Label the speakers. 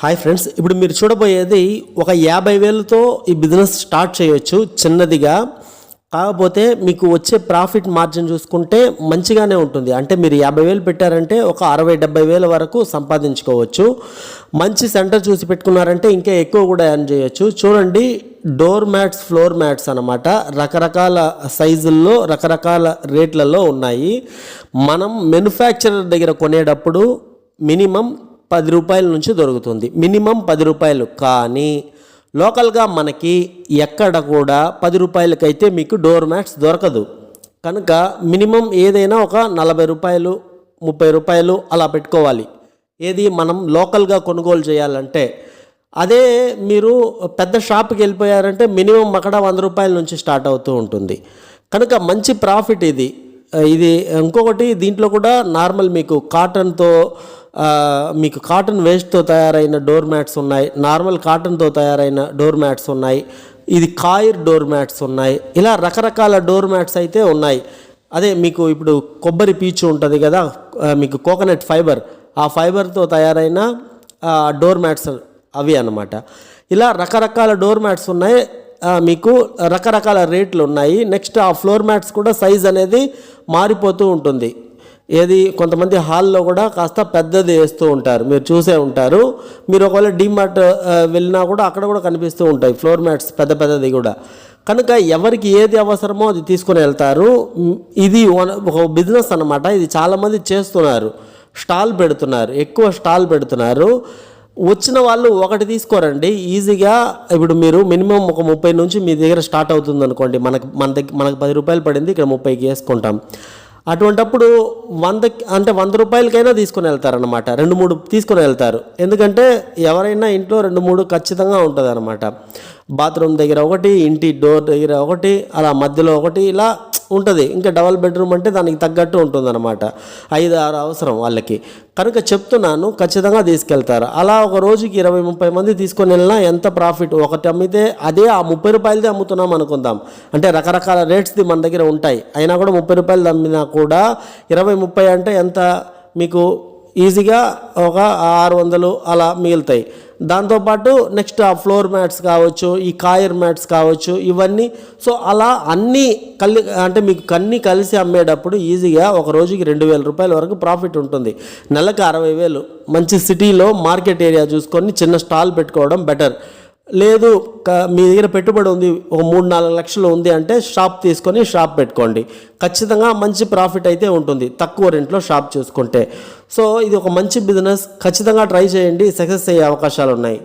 Speaker 1: Hi friends ఇప్పుడు మీరు చూడబోయేది ఒక యాభై వేలతో ఈ బిజినెస్ స్టార్ట్ చేయొచ్చు చిన్నదిగా. కాకపోతే మీకు వచ్చే ప్రాఫిట్ మార్జిన్ చూసుకుంటే మంచిగానే ఉంటుంది. అంటే మీరు యాభై వేలు పెట్టారంటే ఒక అరవై డెబ్బై వేల వరకు సంపాదించుకోవచ్చు. మంచి సెంటర్ చూసి పెట్టుకున్నారంటే ఇంకా ఎక్కువ కూడా ఎర్న్ చేయొచ్చు. చూడండి డోర్ మ్యాట్స్ ఫ్లోర్ మ్యాట్స్ అనమాట రకరకాల సైజుల్లో రకరకాల రేట్లలో ఉన్నాయి. మనం మెనుఫ్యాక్చరర్ దగ్గర కొనేటప్పుడు మినిమం పది రూపాయల నుంచి దొరుకుతుంది. మినిమం పది రూపాయలు. కానీ లోకల్గా మనకి ఎక్కడ కూడా పది రూపాయలకైతే మీకు డోర్ మ్యాట్స్ దొరకదు. కనుక మినిమం ఏదైనా ఒక నలభై రూపాయలు ముప్పై రూపాయలు అలా పెట్టుకోవాలి. ఏది మనం లోకల్గా కొనుగోలు చేయాలంటే. అదే మీరు పెద్ద షాప్కి వెళ్ళిపోయారంటే మినిమం అక్కడ వంద రూపాయల నుంచి స్టార్ట్ అవుతూ ఉంటుంది. కనుక మంచి ప్రాఫిట్ ఇది. ఇది ఇంకొకటి దీంట్లో కూడా నార్మల్ మీకు కాటన్తో మీకు కాటన్ వేస్ట్తో తయారైన డోర్ మ్యాట్స్ ఉన్నాయి. నార్మల్ కాటన్తో తయారైన డోర్ మ్యాట్స్ ఉన్నాయి. ఇది కాయిర్ డోర్ మ్యాట్స్ ఉన్నాయి. ఇలా రకరకాల డోర్ మ్యాట్స్ అయితే ఉన్నాయి. అదే మీకు ఇప్పుడు కొబ్బరి పీచు ఉంటుంది కదా మీకు కోకోనట్ ఫైబర్ ఆ ఫైబర్తో తయారైన డోర్ మ్యాట్స్ అవి అన్నమాట. ఇలా రకరకాల డోర్ మ్యాట్స్ ఉన్నాయి. మీకు రకరకాల రేట్లు ఉన్నాయి. నెక్స్ట్ ఆ ఫ్లోర్ మ్యాట్స్ కూడా సైజ్ అనేది మారిపోతూ ఉంటుంది. ఏది కొంతమంది హాల్లో కూడా కాస్త పెద్దది వేస్తూ ఉంటారు. మీరు చూసే ఉంటారు. మీరు ఒకవేళ డీమార్ట్ వెళ్ళినా కూడా అక్కడ కూడా కనిపిస్తూ ఉంటాయి ఫ్లోర్ మ్యాట్స్ పెద్ద పెద్దది కూడా. కనుక ఎవరికి ఏది అవసరమో అది తీసుకొని వెళ్తారు. ఇది ఒక బిజినెస్ అన్నమాట. ఇది చాలామంది చేస్తున్నారు. స్టాల్ పెడుతున్నారు. ఎక్కువ స్టాల్ పెడుతున్నారు. వచ్చిన వాళ్ళు ఒకటి తీసుకోరండి. ఈజీగా ఇప్పుడు మీరు మినిమం ఒక ముప్పై నుంచి మీ దగ్గర స్టార్ట్ అవుతుంది అనుకోండి. మనకు మన దగ్గర మనకు పది రూపాయలు పడింది ఇక్కడ ముప్పైకి వేసుకుంటాం. అటువంటప్పుడు వంద అంటే వంద రూపాయలకైనా తీసుకొని వెళ్తారనమాట రెండు మూడు తీసుకొని వెళ్తారు. ఎందుకంటే ఎవరైనా ఇంట్లో రెండు మూడు ఖచ్చితంగా ఉంటుంది అనమాట బాత్రూమ్ దగ్గర ఒకటి ఇంటి డోర్ దగ్గర ఒకటి అలా మధ్యలో ఒకటి ఇలా ఉంటుంది. ఇంకా డబల్ బెడ్రూమ్ అంటే దానికి తగ్గట్టు ఉంటుంది అనమాట ఐదు ఆరు అవసరం వాళ్ళకి. కనుక చెప్తున్నాను ఖచ్చితంగా తీసుకెళ్తారు. అలా ఒక రోజుకి ఇరవై ముప్పై మంది తీసుకొని వెళ్ళినా ఎంత ప్రాఫిట్ ఒకటి అమ్మితే అదే ఆ ముప్పై రూపాయలదే అమ్ముతున్నాం అనుకుందాం. అంటే రకరకాల రేట్స్ది మన దగ్గర ఉంటాయి. అయినా కూడా ముప్పై రూపాయలు అమ్మినా కూడా ఇరవై ముప్పై అంటే ఎంత మీకు ఈజీగా ఒక ఆరు వందలు అలా మిగులుతాయి. దాంతోపాటు నెక్స్ట్ ఆ ఫ్లోర్ మ్యాట్స్ కావచ్చు ఈ కాయర్ మ్యాట్స్ కావచ్చు ఇవన్నీ. సో అలా అన్నీ కలి అంటే మీకు అన్నీ కలిసి అమ్మేటప్పుడు ఈజీగా ఒక రోజుకి రెండు వేల రూపాయల వరకు ప్రాఫిట్ ఉంటుంది. నెలకు అరవై వేలు. మంచి సిటీలో మార్కెట్ ఏరియా చూసుకొని చిన్న స్టాల్ పెట్టుకోవడం బెటర్. లేదు మీ దగ్గర పెట్టుబడి ఉంది ఒక మూడు నాలుగు లక్షలు ఉంది అంటే షాప్ తీసుకొని షాప్ పెట్టుకోండి. ఖచ్చితంగా మంచి ప్రాఫిట్ అయితే ఉంటుంది తక్కువ రెంట్లో షాప్ చూసుకుంటే. సో ఇది ఒక మంచి బిజినెస్ ఖచ్చితంగా ట్రై చేయండి సక్సెస్ అయ్యే అవకాశాలు ఉన్నాయి.